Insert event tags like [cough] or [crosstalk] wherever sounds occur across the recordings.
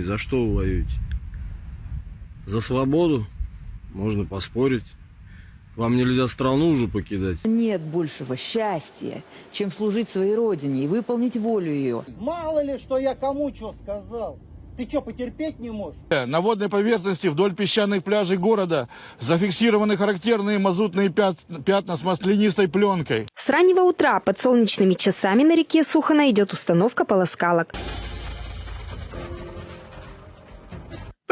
За что вы воюете? За свободу? Можно поспорить. Вам нельзя страну уже покидать? Нет большего счастья, чем служить своей родине и выполнить волю ее. Мало ли, что я кому что сказал. Ты что, потерпеть не можешь? На водной поверхности вдоль песчаных пляжей города зафиксированы характерные мазутные пят- пятна с маслянистой пленкой. С раннего утра под солнечными часами на реке Сухана идет установка полоскалок.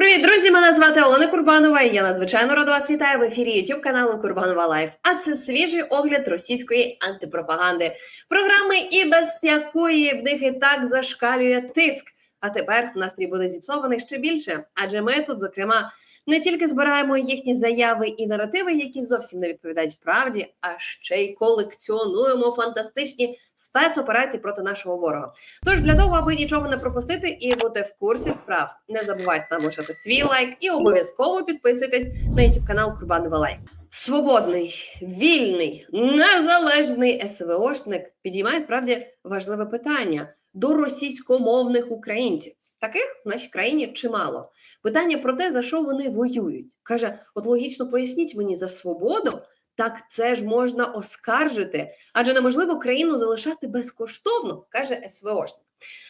Привіт, друзі! Мене звати Олена Курбанова. і Я надзвичайно рада вас вітаю в ефірі YouTube каналу Курбанова Лайф. А це свіжий огляд російської антипропаганди, програми, і без якої в них і так зашкалює тиск. А тепер настрій буде зіпсований ще більше. Адже ми тут, зокрема, не тільки збираємо їхні заяви і наративи, які зовсім не відповідають правді, а ще й колекціонуємо фантастичні спецоперації проти нашого ворога. Тож для того, аби нічого не пропустити і бути в курсі справ, не забувайте залишити свій лайк і обов'язково підписуйтесь на YouTube канал Курбанова Лайф. Свободний, вільний, незалежний СВОшник підіймає справді важливе питання до російськомовних українців. Таких в нашій країні чимало. Питання про те, за що вони воюють. Каже: от логічно поясніть мені за свободу, так це ж можна оскаржити, адже неможливо країну залишати безкоштовно, каже СВОшник.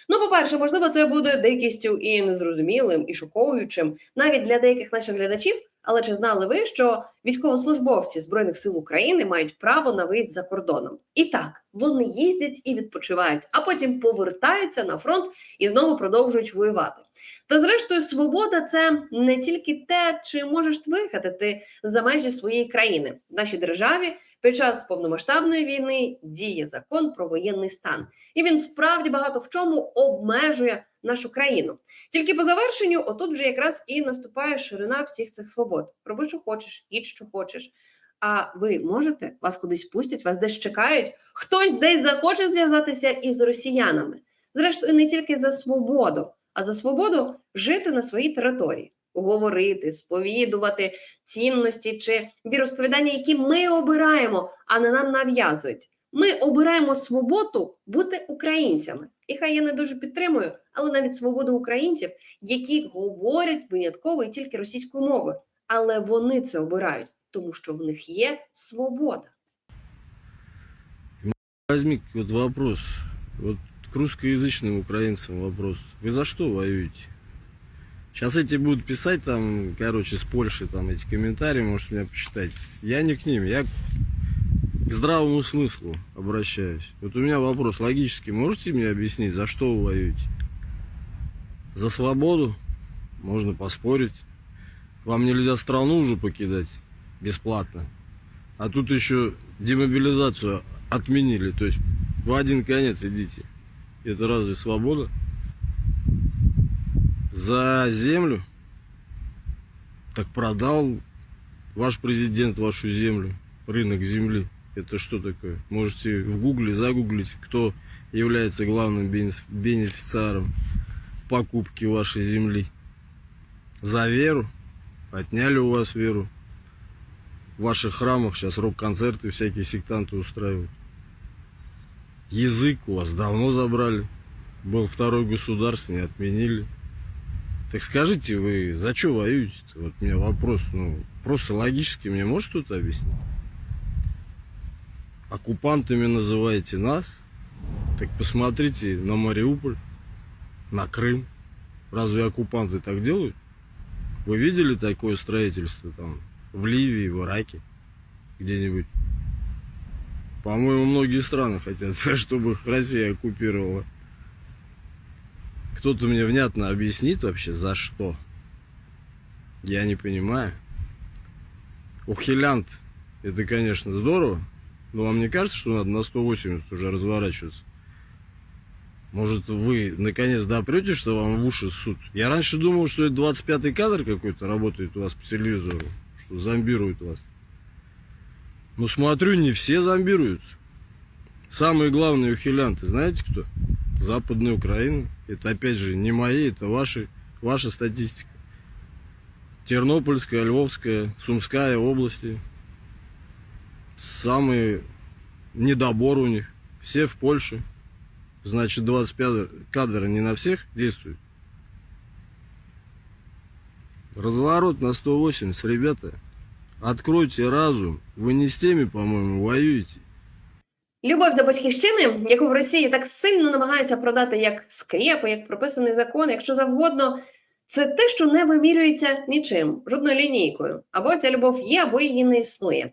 Ну, по-перше, можливо, це буде дикістю і незрозумілим, і шокуючим навіть для деяких наших глядачів. Але чи знали ви, що військовослужбовці збройних сил України мають право на виїзд за кордоном? І так, вони їздять і відпочивають, а потім повертаються на фронт і знову продовжують воювати. Та зрештою, свобода це не тільки те, чи можеш ти виїхати ти за межі своєї країни в нашій державі. Під час повномасштабної війни діє закон про воєнний стан, і він справді багато в чому обмежує нашу країну. Тільки по завершенню, отут вже якраз і наступає ширина всіх цих свобод. Роби, що хочеш, їдь, що хочеш. А ви можете, вас кудись пустять, вас десь чекають, хтось десь захоче зв'язатися із росіянами. Зрештою, не тільки за свободу, а за свободу жити на своїй території, говорити, сповідувати цінності чи віросповідання, які ми обираємо, а не нам нав'язують. Ми обираємо свободу бути українцями. І хай я не дуже підтримую, але навіть свободу українців, які говорять винятково і тільки російською мовою. Але вони це обирають, тому що в них є свобода. Возьми вот вопрос. Вот к русскоязычным украинцам вопрос. Вы за что воюете? Сейчас эти будут писать там, короче, с Польши там эти комментарии, может меня почитать. Я не к ним, я к здравому смыслу обращаюсь. Вот у меня вопрос логический. Можете мне объяснить, за что вы воюете? За свободу? Можно поспорить. Вам нельзя страну уже покидать бесплатно. А тут еще демобилизацию отменили. То есть в один конец идите. Это разве свобода? За землю? Так продал ваш президент вашу землю, рынок земли. Это что такое? Можете в гугле загуглить, кто является главным бенеф- бенефициаром покупки вашей земли. За веру? Отняли у вас веру. В ваших храмах сейчас рок-концерты всякие сектанты устраивают. Язык у вас давно забрали. Был второй государственный, отменили. Так скажите, вы за что воюете -то? Вот меня вопрос, ну, просто логически мне может кто-то объяснить? Оккупантами называете нас? Так посмотрите на Мариуполь, на Крым. Разве оккупанты так делают? Вы видели такое строительство там в Ливии, в Ираке, где-нибудь? По-моему, многие страны хотят, [laughs] чтобы их Россия оккупировала. Кто-то мне внятно объяснит вообще, за что? Я не понимаю. Ухилянт, это, конечно, здорово, но вам не кажется, что надо на 180 уже разворачиваться? Может, вы наконец допрете, что вам в уши ссут? Я раньше думал, что это 25-й кадр какой-то работает у вас по телевизору, что зомбируют вас. Но смотрю, не все зомбируются. Самые главные ухилянты, знаете кто? Западная Украина. Это опять же не мои, это ваши, ваша статистика. Тернопольская, Львовская, Сумская области. Самый недобор у них. Все в Польше. Значит, 25 кадр не на всех действует. Разворот на 180, ребята. Откройте разум. Вы не с теми, по-моему, воюете. Любов до батьківщини, яку в Росії так сильно намагаються продати як скрепу, як прописаний закон, якщо завгодно, це те, що не вимірюється нічим, жодною лінійкою. Або ця любов є, або її не існує.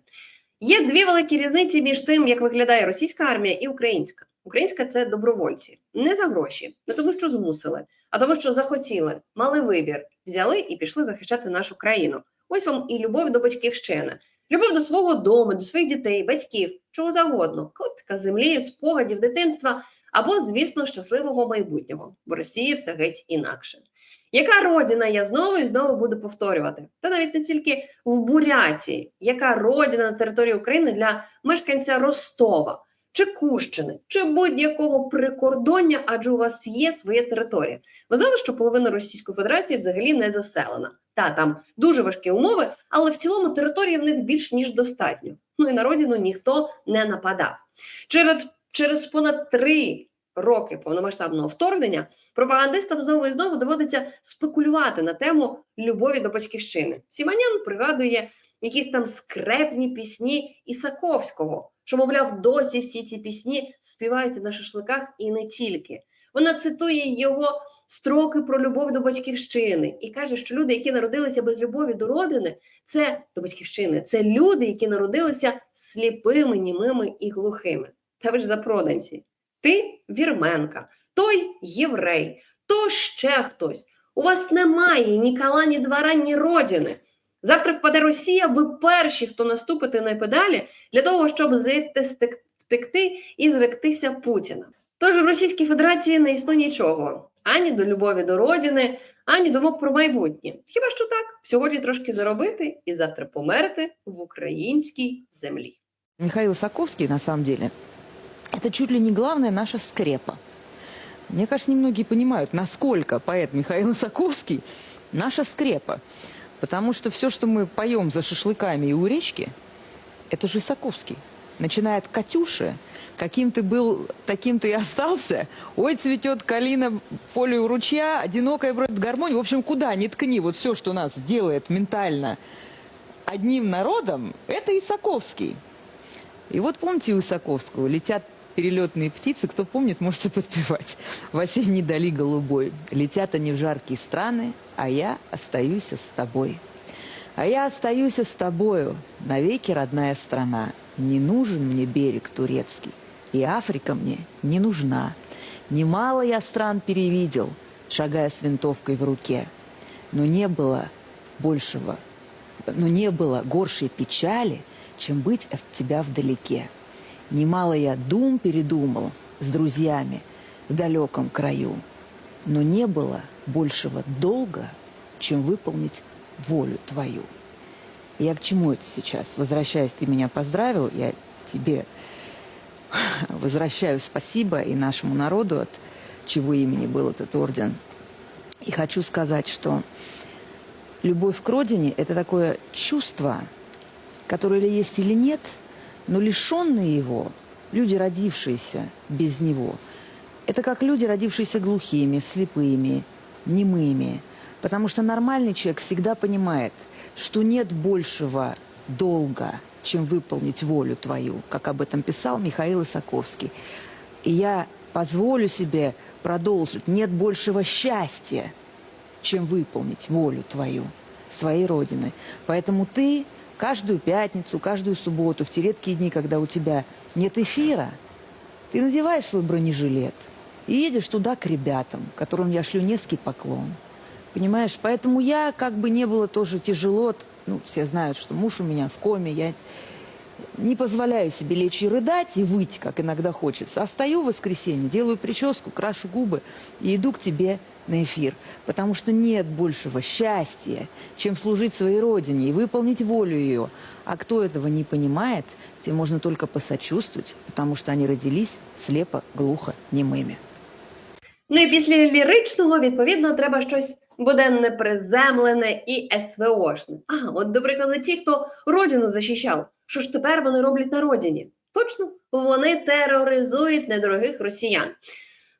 Є дві великі різниці між тим, як виглядає російська армія і українська. Українська це добровольці, не за гроші, не тому, що змусили, а тому, що захотіли, мали вибір, взяли і пішли захищати нашу країну. Ось вам і любов до батьківщини. Любов до свого дому, до своїх дітей, батьків, чого завгодно, клаптика землі, спогадів дитинства або, звісно, щасливого майбутнього. В Росії все геть інакше. Яка родина я знову і знову буду повторювати? Та навіть не тільки в Буряті, яка родина на території України для мешканця Ростова, чи Кущини, чи будь-якого прикордоння, адже у вас є своя територія. Ви знали, що половина Російської Федерації взагалі не заселена. Та там дуже важкі умови, але в цілому території в них більш ніж достатньо. Ну і на родину ніхто не нападав. Через, через понад три роки повномасштабного вторгнення пропагандистам знову і знову доводиться спекулювати на тему любові до батьківщини. Сіманян пригадує якісь там скрепні пісні Ісаковського, що, мовляв, досі всі ці пісні співаються на шашликах і не тільки. Вона цитує його строки про любов до батьківщини і каже, що люди, які народилися без любові до родини, це до батьківщини, це люди, які народилися сліпими, німими і глухими. Та ви ж запроданці. Ти вірменка, той єврей, то ще хтось. У вас немає ні кала, ні двора, ні родини. Завтра впаде Росія, ви перші, хто наступите на педалі для того, щоб звідти втекти і зректися Путіна. Тож у Російській Федерації не існує нічого ані до любові до родини, ані думок про майбутнє. Хіба що так, сьогодні трошки заробити і завтра померти в українській землі. Михаил Саковский, на самом деле, это чуть ли не главная наша скрепа. Мне кажется, немногие понимают, насколько поэт Михаил Саковский наша скрепа. Потому что все, что мы поем за шашлыками и у речки, это же Саковский. Начиная от «Катюши», каким ты был, таким ты и остался. Ой, цветет калина поле у ручья, одинокая бродит гармония. В общем, куда ни ткни, вот все, что нас делает ментально одним народом, это Исаковский. И вот помните у Исаковского, летят перелетные птицы, кто помнит, можете подпевать. В осенней дали голубой. Летят они в жаркие страны, а я остаюсь с тобой. А я остаюсь с тобою, навеки родная страна. Не нужен мне берег турецкий, и Африка мне не нужна. Немало я стран перевидел, шагая с винтовкой в руке. Но не было большего, но не было горшей печали, чем быть от тебя вдалеке. Немало я дум передумал с друзьями в далеком краю, но не было большего долга, чем выполнить волю твою. Я к чему это сейчас? Возвращаясь, ты меня поздравил, я тебе [laughs] возвращаю спасибо и нашему народу, от чего имени был этот орден. И хочу сказать, что любовь к родине – это такое чувство, которое или есть или нет, но лишенные его, люди, родившиеся без него, это как люди, родившиеся глухими, слепыми, немыми. Потому что нормальный человек всегда понимает, что нет большего долга, чем выполнить волю твою, как об этом писал Михаил Исаковский. И я позволю себе продолжить. Нет большего счастья, чем выполнить волю твою, своей Родины. Поэтому ты каждую пятницу, каждую субботу, в те редкие дни, когда у тебя нет эфира, ты надеваешь свой бронежилет и едешь туда к ребятам, которым я шлю низкий поклон. Понимаешь, поэтому я, как бы не было тоже тяжело, т- ну, все знают, что муж у меня в коме, я не позволяю себе лечь и рыдать, и выть, как иногда хочется. А встаю в воскресенье, делаю прическу, крашу губы и иду к тебе на эфир. Потому что нет большего счастья, чем служить своей родине и выполнить волю ее. А кто этого не понимает, тем можно только посочувствовать, потому что они родились слепо, глухо, немыми. Ну і після ліричного, відповідно, треба щось буденне приземлене і СВОшне. А, от, до прикладу, ті, хто родину захищав, що ж тепер вони роблять на родині? Точно, вони тероризують недорогих росіян.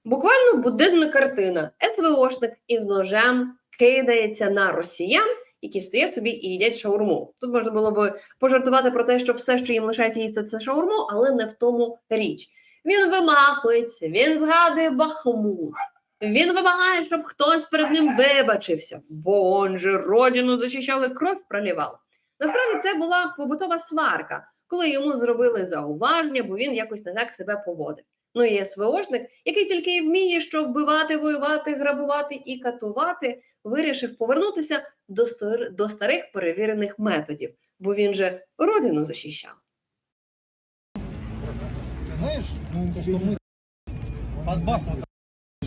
Буквально буденна картина. СВОшник із ножем кидається на росіян які стоять собі і їдять шаурму. Тут можна було би пожартувати про те, що все, що їм лишається їсти, це шаурму, але не в тому річ. Він вимахується, він згадує Бахмут. Він вимагає, щоб хтось перед ним вибачився, бо он же родину зачищали, кров пролівав. Насправді це була побутова сварка, коли йому зробили зауваження, бо він якось не так себе поводив. Ну і СВОшник, який тільки і вміє, що вбивати, воювати, грабувати і катувати, вирішив повернутися до, стар- до старих перевірених методів, бо він же родину захищав. Знаешь, то, что мы под Бахмутом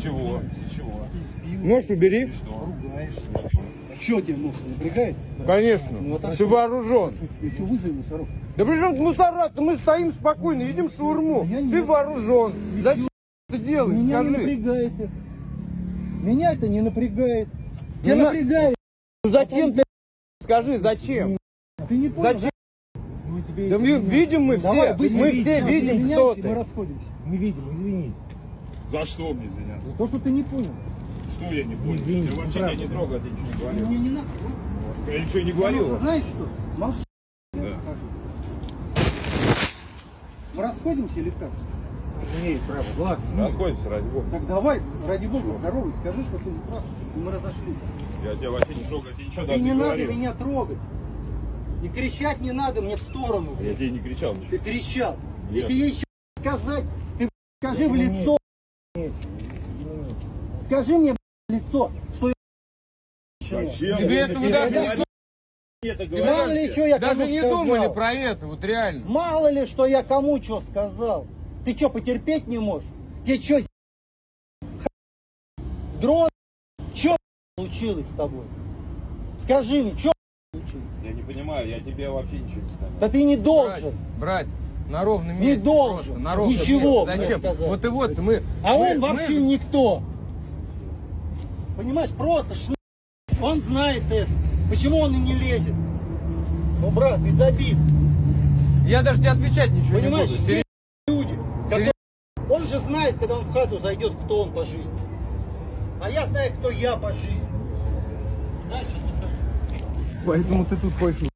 Чего? Чего? Нож убери. ругаешься. А что тебе нож напрягает? Конечно. Ну, а Ты вооружен. И что, вызови мусоров? Да при чем мусора? Мы стоим спокойно, едим шаурму. Я не- Ты вооружен. Зачем ты делаешь? Меня не Скажи. напрягает это. Меня это не напрягает. Тебя Ну, на- напрягает. Ну зачем ты? Скажи, зачем? Ты не понял? Зачем? Да мы видим мы Давай, все. быстро Мы все видим, кто извиняемся, Мы ты. расходимся. Не видим, извините. За что мне извиняться? За то, что ты не понял. Что я не понял? Извините, я вообще не трогал, я ничего не говорил. Мне не надо. Я ничего не говорил. Знаешь что? Молчи. Я Да. покажу. Мы расходимся или как? Имеет право. Ладно. Расходимся, ради бога. Так давай, ради бога, здоровый, скажи, что ты не прав. И мы разошлись. Я тебя вообще не трогал, я тебе ничего И даже не не надо говорил. меня трогать. И кричать не надо мне в сторону. Я тебе не кричал ничего. Ты кричал. Нет. Если ей еще сказать, ты скажи в лицо. Скажи мне лицо, что я Зачем? Тебе этого даже. Это Ты Мало ли что я Даже кому не сказал. думали про это, вот реально. Мало ли что я кому что сказал. Ты что, потерпеть не можешь? Тебе что, дрон? Что случилось с тобой? Скажи мне, что случилось? Я не понимаю, я тебе вообще ничего не сказал. Да ты не Братец, должен. братец, на ровном Не месте. должен. просто, на ровном Ничего месте. Зачем? сказать. Вот и вот мы. А мы- он мы- вообще никто. Понимаешь, просто шн... Он знает это. Почему он и не лезет? Ну, брат, без обид. Я даже тебе отвечать ничего Понимаешь, не буду. Есть люди, которые... Он же знает, когда он в хату зайдет, кто он по жизни. А я знаю, кто я по жизни. Дальше не Поэтому ты тут хочешь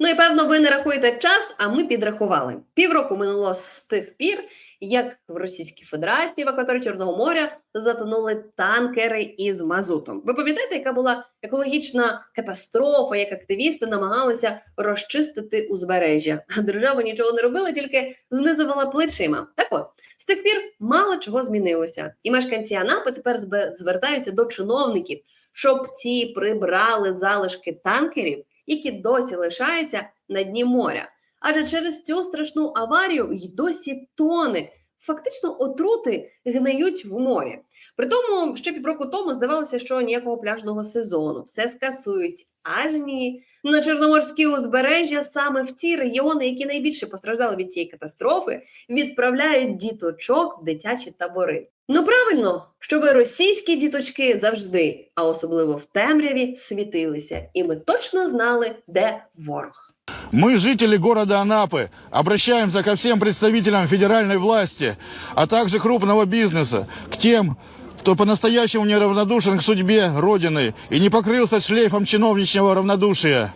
Ну і певно, ви не рахуєте час, а ми підрахували. Півроку минуло з тих пір, як в Російській Федерації в акваторії Чорного моря затонули танкери із мазутом. Ви пам'ятаєте, яка була екологічна катастрофа, як активісти намагалися розчистити узбережжя? А держава нічого не робила, тільки знизувала плечима. Так от з тих пір мало чого змінилося, і мешканці Анапи тепер звертаються до чиновників, щоб ці прибрали залишки танкерів які досі лишаються на дні моря. Адже через цю страшну аварію й досі тони, фактично отрути гниють в морі. При тому, ще півроку тому здавалося, що ніякого пляжного сезону все скасують. Аж ні. На Чорноморські узбережжя саме в ті регіони, які найбільше постраждали від цієї катастрофи, відправляють діточок в дитячі табори. Ну правильно, щоб російські діточки завжди, а особливо в темряві, світилися, і ми точно знали, де ворог. Мы, жители города Анапы, обращаемся ко всем представителям федеральной власти, а также крупного бизнеса, к тем, кто по-настоящему неравнодушен к судьбе Родины и не покрылся шлейфом чиновничьего равнодушия.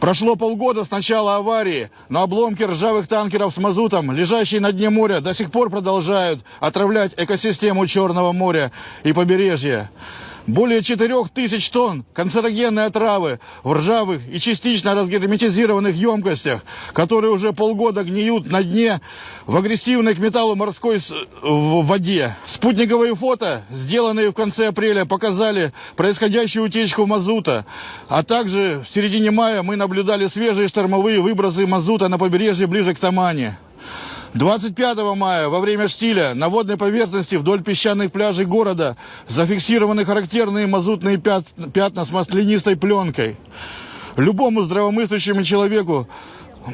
Прошло полгода с начала аварии, но обломки ржавых танкеров с мазутом, лежащие на дне моря, до сих пор продолжают отравлять экосистему Черного моря и побережья. Более 4 тысяч тонн канцерогенной отравы в ржавых и частично разгерметизированных емкостях, которые уже полгода гниют на дне в агрессивной к металлу морской в воде. Спутниковые фото, сделанные в конце апреля, показали происходящую утечку мазута, а также в середине мая мы наблюдали свежие штормовые выбросы мазута на побережье ближе к Тамане. 25 мая во время штиля на водной поверхности вдоль песчаных пляжей города зафиксированы характерные мазутные пят- пятна с маслянистой пленкой. Любому здравомыслящему человеку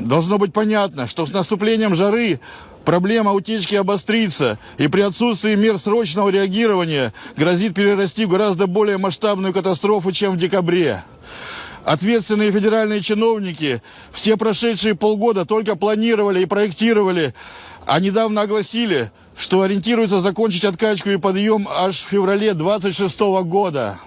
должно быть понятно, что с наступлением жары проблема утечки обострится и при отсутствии мер срочного реагирования грозит перерасти в гораздо более масштабную катастрофу, чем в декабре. Ответственные федеральные чиновники все прошедшие полгода только планировали и проектировали, а недавно огласили, что ориентируются закончить откачку и подъем аж в феврале 26 года.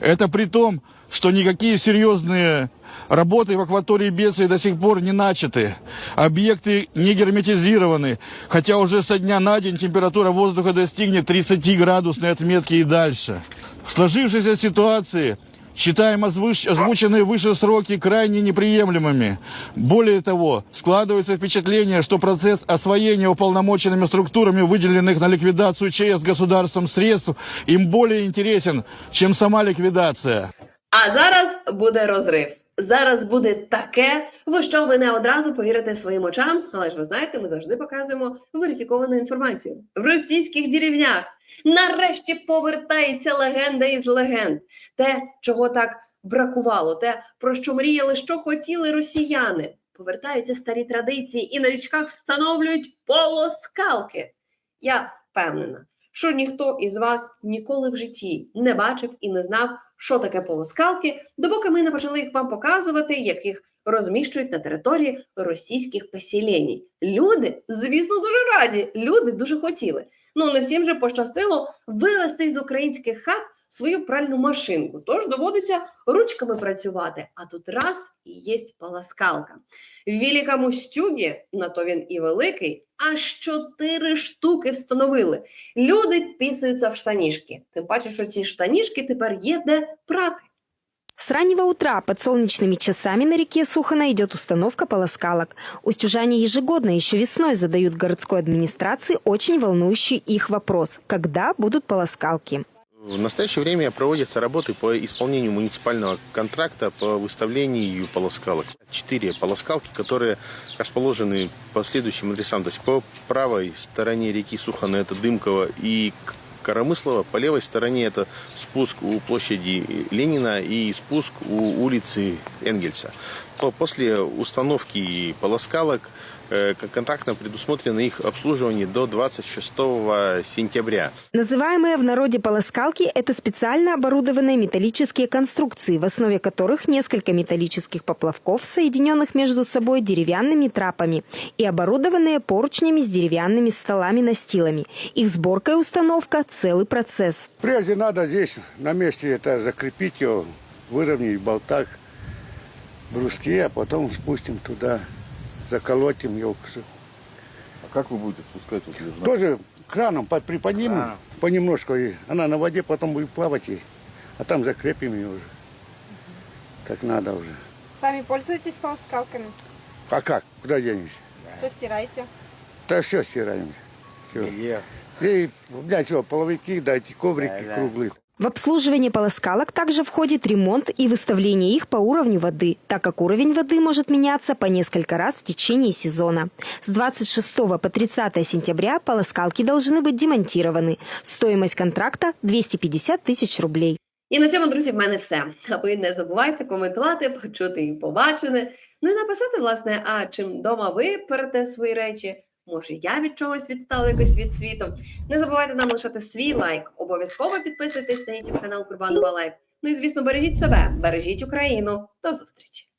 Это при том, что никакие серьезные работы в акватории бедствия до сих пор не начаты. Объекты не герметизированы, хотя уже со дня на день температура воздуха достигнет 30 градусной отметки и дальше. В сложившейся ситуации Считаем озвыш- озвученные выше сроки крайне неприемлемыми. Более того, складывается впечатление, что процесс освоения уполномоченными структурами выделенных на ликвидацию ЧС государством средств им более интересен, чем сама ликвидация. А зараз буде розрив. Зараз буде таке, в що ви не одразу повірите своїм очам, але ж ви знаєте, ми завжди показуємо верифіковану інформацію. В російських деревнях нарешті повертається легенда із легенд. Те, чого так бракувало, те, про що мріяли, що хотіли росіяни. Повертаються старі традиції і на річках встановлюють полоскалки. Я впевнена, що ніхто із вас ніколи в житті не бачив і не знав, що таке полоскалки, допоки ми не почали їх вам показувати, як їх розміщують на території російських поселень. Люди, звісно, дуже раді. Люди дуже хотіли. Ну не всім же пощастило вивезти із українських хат свою пральну машинку. Тож доводиться ручками працювати. А тут раз і є полоскалка. В Великому Стюгі, на то він і великий, аж чотири штуки встановили. Люди пісуються в штанішки. Тим паче, що ці штанішки тепер є де прати. С раннего утра под солнечными часами на реке Сухана идет установка полоскалок. Устюжане ежегодно еще весной задают городской администрации очень волнующий их вопрос. Когда будут полоскалки? В настоящее время проводятся работы по исполнению муниципального контракта по выставлению полоскалок. Четыре полоскалки, которые расположены по следующим адресам. То есть по правой стороне реки Сухана это Дымково и К- Коромыслово, по левой стороне это спуск у площади Ленина и спуск у улицы Энгельса. По- После установки полоскалок э, к- контрактно предусмотрено их обслуживание до 26 сентября. Называемые в народе полоскалки – это специально оборудованные металлические конструкции, в основе которых несколько металлических поплавков, соединенных между собой деревянными трапами и оборудованные поручнями с деревянными столами-настилами. Их сборка и установка – целый процесс. Прежде надо здесь на месте это закрепить его, выровнять в болтах бруски, а потом спустим туда, заколотим его. А как вы будете спускать вот лежа? Тоже краном под- приподнимем понемножку, и она на воде потом будет плавать, и, а там закрепим ее уже, как надо уже. Сами пользуетесь полоскалками? А как? Куда денемся? Что стираете? Да все стираем. Все. И у меня все, половики, дайте коврики круглые. В обслуживание полоскалок также входит ремонт и выставление их по уровню воды, так как уровень воды может меняться по несколько раз в течение сезона. С 26 по 30 сентября полоскалки должны быть демонтированы. Стоимость контракта – 250 тысяч рублей. І на цьому, друзі, в мене все. А ви не забувайте коментувати, почути і побачене. Ну і написати, власне, а чим вдома ви перете свої речі? Може, я від чогось відстала якось від світу. Не забувайте нам лишати свій лайк. Обов'язково підписуйтесь на YouTube канал Курбанова Лайф. Ну і звісно, бережіть себе, бережіть Україну. До зустрічі!